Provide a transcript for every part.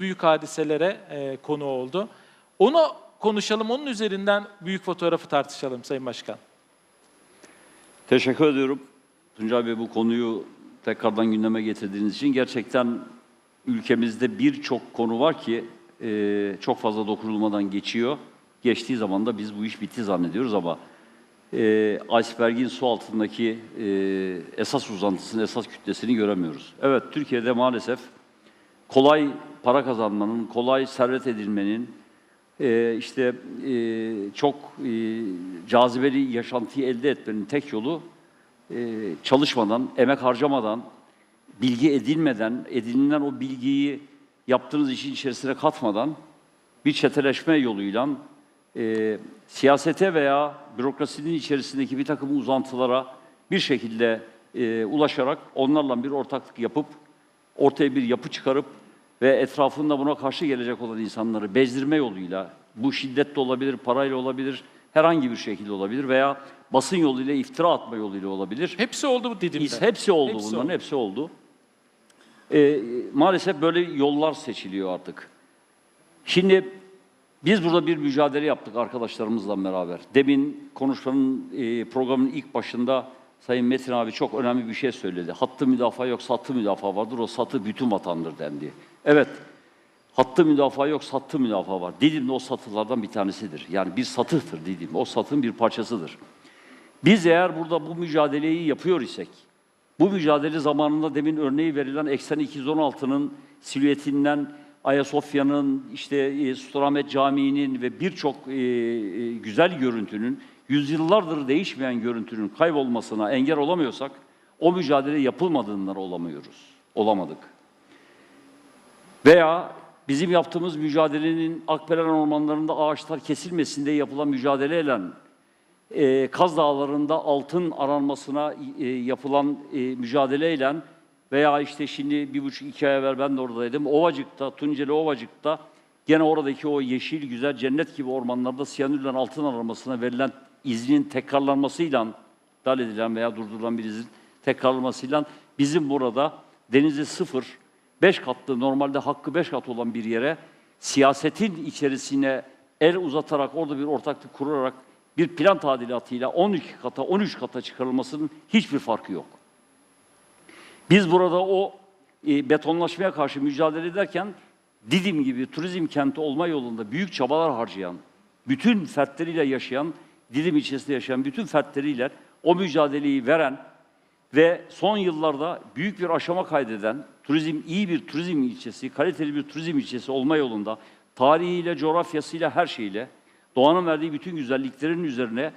büyük hadiselere e, konu oldu. Onu konuşalım, onun üzerinden büyük fotoğrafı tartışalım Sayın Başkan. Teşekkür ediyorum. Tuncay Bey bu konuyu tekrardan gündeme getirdiğiniz için gerçekten ülkemizde birçok konu var ki e, çok fazla dokunulmadan geçiyor. Geçtiği zaman da biz bu iş bitti zannediyoruz ama e, iceberg'in su altındaki e, esas uzantısını, esas kütlesini göremiyoruz. Evet, Türkiye'de maalesef kolay para kazanmanın, kolay servet edilmenin, e, işte e, çok e, cazibeli yaşantıyı elde etmenin tek yolu çalışmadan, emek harcamadan, bilgi edinmeden, edinilen o bilgiyi yaptığınız işin içerisine katmadan bir çeteleşme yoluyla siyasete veya bürokrasinin içerisindeki bir takım uzantılara bir şekilde ulaşarak onlarla bir ortaklık yapıp ortaya bir yapı çıkarıp ve etrafında buna karşı gelecek olan insanları bezdirme yoluyla, bu şiddetle olabilir, parayla olabilir, herhangi bir şekilde olabilir veya basın yoluyla, iftira atma yoluyla olabilir. Hepsi oldu bu Didim'de. Hepsi, oldu Hepsi bunların, oldu. hepsi oldu. Ee, maalesef böyle yollar seçiliyor artık. Şimdi biz burada bir mücadele yaptık arkadaşlarımızla beraber. Demin konuşmanın, e, programın ilk başında Sayın Metin abi çok önemli bir şey söyledi. Hattı müdafaa yok, satı müdafaa vardır. O satı bütün vatandır dendi. Evet, hattı müdafaa yok, satı müdafaa var. Didim'de o satılardan bir tanesidir. Yani bir satıhtır Didim. O satın bir parçasıdır. Biz eğer burada bu mücadeleyi yapıyor isek, bu mücadele zamanında demin örneği verilen Eksen 216'nın silüetinden Ayasofya'nın, işte e, Sultanahmet Camii'nin ve birçok e, e, güzel görüntünün, yüzyıllardır değişmeyen görüntünün kaybolmasına engel olamıyorsak, o mücadele yapılmadığından olamıyoruz, olamadık. Veya bizim yaptığımız mücadelenin Akbelen ormanlarında ağaçlar kesilmesinde yapılan mücadeleyle e, Kaz Dağları'nda altın aranmasına e, yapılan e, mücadeleyle veya işte şimdi bir buçuk iki ay evvel ben de oradaydım. Ovacık'ta, Tunceli Ovacık'ta gene oradaki o yeşil güzel cennet gibi ormanlarda siyanürle altın aranmasına verilen iznin tekrarlanmasıyla iptal edilen veya durdurulan bir izin tekrarlanmasıyla bizim burada denizi sıfır, beş katlı normalde hakkı beş kat olan bir yere siyasetin içerisine el uzatarak orada bir ortaklık kurarak bir plan tadilatıyla 12 kata 13 kata çıkarılmasının hiçbir farkı yok. Biz burada o e, betonlaşmaya karşı mücadele ederken Didim gibi turizm kenti olma yolunda büyük çabalar harcayan, bütün fertleriyle yaşayan, Didim ilçesinde yaşayan bütün fertleriyle o mücadeleyi veren ve son yıllarda büyük bir aşama kaydeden, turizm iyi bir turizm ilçesi, kaliteli bir turizm ilçesi olma yolunda tarihiyle, coğrafyasıyla, her şeyle doğanın verdiği bütün güzelliklerin üzerine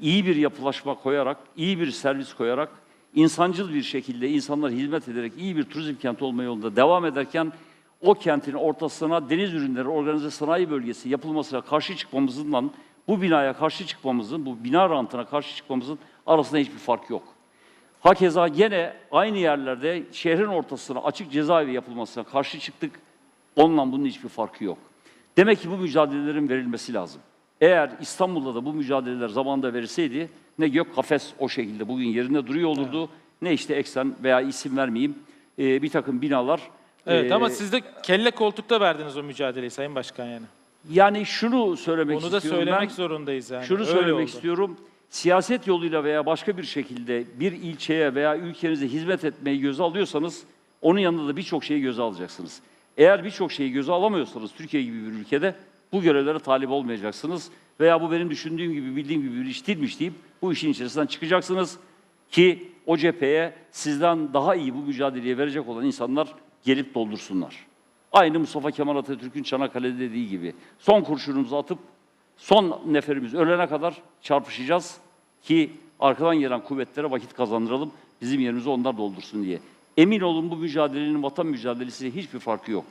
iyi bir yapılaşma koyarak, iyi bir servis koyarak, insancıl bir şekilde insanlara hizmet ederek iyi bir turizm kenti olma yolunda devam ederken o kentin ortasına deniz ürünleri organize sanayi bölgesi yapılmasına karşı çıkmamızdan bu binaya karşı çıkmamızın, bu bina rantına karşı çıkmamızın arasında hiçbir fark yok. Hakeza gene aynı yerlerde şehrin ortasına açık cezaevi yapılmasına karşı çıktık. Onunla bunun hiçbir farkı yok. Demek ki bu mücadelelerin verilmesi lazım. Eğer İstanbul'da da bu mücadeleler zamanında verilseydi ne gök kafes o şekilde bugün yerinde duruyor olurdu ne işte eksen veya isim vermeyeyim e, bir takım binalar. Evet e, ama siz de kelle koltukta verdiniz o mücadeleyi Sayın Başkan yani. yani şunu söylemek Onu da istiyorum söylemek ben. zorundayız yani. Şunu Öyle söylemek oldu. istiyorum. Siyaset yoluyla veya başka bir şekilde bir ilçeye veya ülkenize hizmet etmeyi göze alıyorsanız onun yanında da birçok şeyi göze alacaksınız. Eğer birçok şeyi göze alamıyorsanız Türkiye gibi bir ülkede bu görevlere talip olmayacaksınız veya bu benim düşündüğüm gibi bildiğim gibi bir iş değilmiş deyip bu işin içerisinden çıkacaksınız ki o cepheye sizden daha iyi bu mücadeleye verecek olan insanlar gelip doldursunlar. Aynı Mustafa Kemal Atatürk'ün Çanakkale'de dediği gibi son kurşunumuzu atıp son neferimiz ölene kadar çarpışacağız ki arkadan gelen kuvvetlere vakit kazandıralım. Bizim yerimizi onlar doldursun diye. Emin olun bu mücadelenin vatan mücadelesiyle hiçbir farkı yok.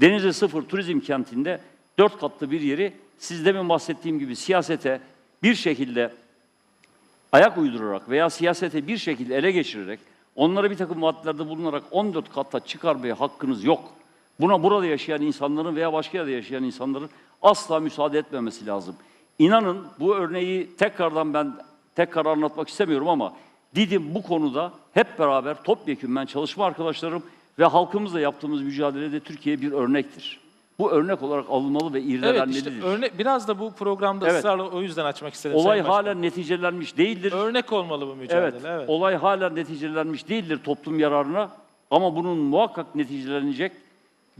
Denize sıfır turizm kentinde dört katlı bir yeri siz demin bahsettiğim gibi siyasete bir şekilde ayak uydurarak veya siyasete bir şekilde ele geçirerek onlara bir takım vaatlerde bulunarak 14 kata çıkarmaya hakkınız yok. Buna burada yaşayan insanların veya başka yerde yaşayan insanların asla müsaade etmemesi lazım. İnanın bu örneği tekrardan ben tekrar anlatmak istemiyorum ama Didim bu konuda hep beraber topyekun ben çalışma arkadaşlarım ve halkımızla yaptığımız mücadelede Türkiye bir örnektir. Bu örnek olarak alınmalı ve Evet irdelenmelidir. işte örnek biraz da bu programda Evet. ısrarla o yüzden açmak istedim. Olay halen neticelenmiş değildir. örnek olmalı bu mücadele. Evet, Evet. olay hala neticelenmiş değildir toplum yararına ama bunun muhakkak neticelenecek.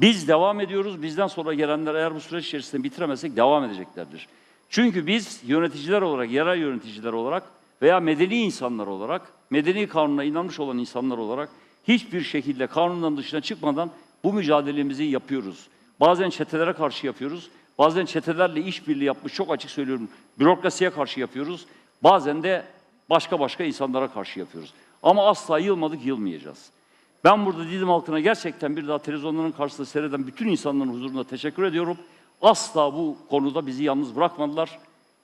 Biz devam ediyoruz. Bizden sonra gelenler eğer bu süreç içerisinde bitiremezsek devam edeceklerdir. Çünkü biz yöneticiler olarak, yerel yöneticiler olarak veya medeni insanlar olarak, medeni kanuna inanmış olan insanlar olarak hiçbir şekilde kanundan dışına çıkmadan bu mücadelemizi yapıyoruz. Bazen çetelere karşı yapıyoruz. Bazen çetelerle işbirliği yapmış, çok açık söylüyorum, bürokrasiye karşı yapıyoruz. Bazen de başka başka insanlara karşı yapıyoruz. Ama asla yılmadık, yılmayacağız. Ben burada Didim halkına gerçekten bir daha televizyonların karşısında seyreden bütün insanların huzurunda teşekkür ediyorum. Asla bu konuda bizi yalnız bırakmadılar.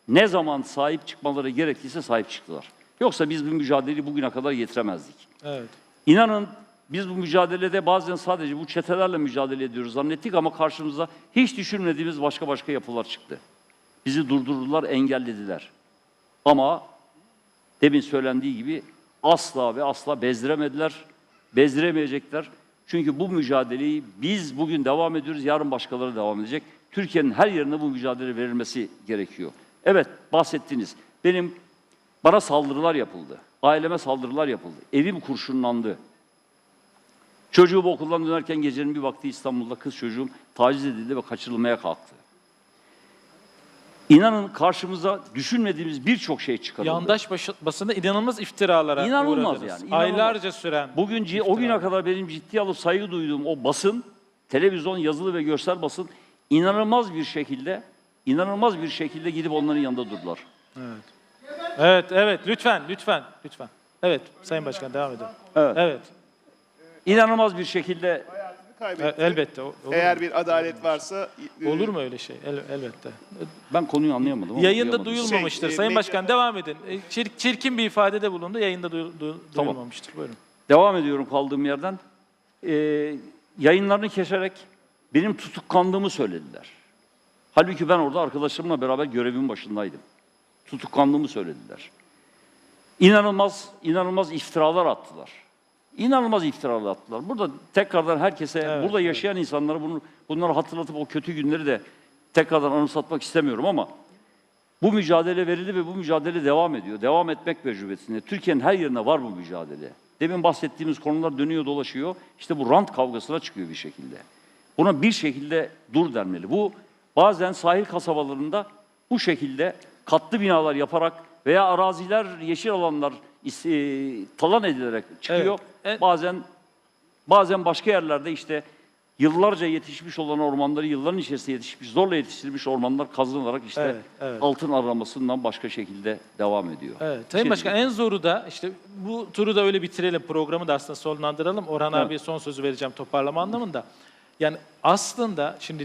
Ne zaman sahip çıkmaları gerektiyse sahip çıktılar. Yoksa biz bu mücadeleyi bugüne kadar getiremezdik. evet. İnanın biz bu mücadelede bazen sadece bu çetelerle mücadele ediyoruz zannettik ama karşımıza hiç düşünmediğimiz başka başka yapılar çıktı. Bizi durdurdular, engellediler. Ama demin söylendiği gibi asla ve asla bezdiremediler, bezdiremeyecekler. Çünkü bu mücadeleyi biz bugün devam ediyoruz, yarın başkaları devam edecek. Türkiye'nin her yerinde bu mücadele verilmesi gerekiyor. Evet, bahsettiniz. Benim bana saldırılar yapıldı. Aileme saldırılar yapıldı. Evim kurşunlandı. Çocuğum okuldan dönerken gecenin bir vakti İstanbul'da kız çocuğum taciz edildi ve kaçırılmaya kalktı. İnanın karşımıza düşünmediğimiz birçok şey çıkarıldı. Yandaş başı- basında inanılmaz iftiralara İnanılmaz uğradınız. yani, inanılmaz. Aylarca süren. Bugün ci- o güne kadar benim ciddiye alıp saygı duyduğum o basın, televizyon, yazılı ve görsel basın inanılmaz bir şekilde, inanılmaz bir şekilde gidip onların yanında durdular. Evet, evet. Lütfen, lütfen, lütfen. Evet, Sayın Başkan devam edin. Evet. Evet, İnanılmaz bir şekilde kaybetti. elbette. Olur, Eğer mu? bir adalet varsa e, olur mu öyle şey? El- elbette. ben konuyu anlayamadım. ama Yayında duyamadım. duyulmamıştır. Şey, e, Sayın medya- Başkan devam edin. E, çir- çirkin bir ifadede bulundu. Yayında duyu- du- Tamam. duyulmamıştır. Buyurun. Devam ediyorum kaldığım yerden. Ee, yayınlarını keserek benim tutuklandığımı söylediler. Halbuki ben orada arkadaşlarımla beraber görevin başındaydım. Tutuklandığımı söylediler. İnanılmaz, inanılmaz iftiralar attılar. İnanılmaz iftiralar attılar. Burada tekrardan herkese, Evet, burada yaşayan insanlara bunu, bunları hatırlatıp o kötü günleri de tekrardan anımsatmak istemiyorum ama bu mücadele verildi ve bu mücadele devam ediyor. Devam etmek mecburiyetinde. Türkiye'nin her yerinde var bu mücadele. Demin bahsettiğimiz konular dönüyor dolaşıyor. İşte bu rant kavgasına çıkıyor bir şekilde. Buna bir şekilde dur denmeli. Bu bazen sahil kasabalarında bu şekilde katlı binalar yaparak veya araziler, yeşil alanlar e, talan edilerek çıkıyor. Evet. E- Bazen bazen başka yerlerde işte yıllarca yetişmiş olan ormanları yılların içerisinde yetişmiş, zorla yetiştirilmiş ormanlar kazınarak işte Evet, evet. altın aramasından başka şekilde devam ediyor. Evet. Sayın şey Başkan en zoru da işte bu turu da öyle bitirelim. Programı da aslında sonlandıralım. Orhan Evet. abiye son sözü vereceğim toparlama anlamında. Yani aslında şimdi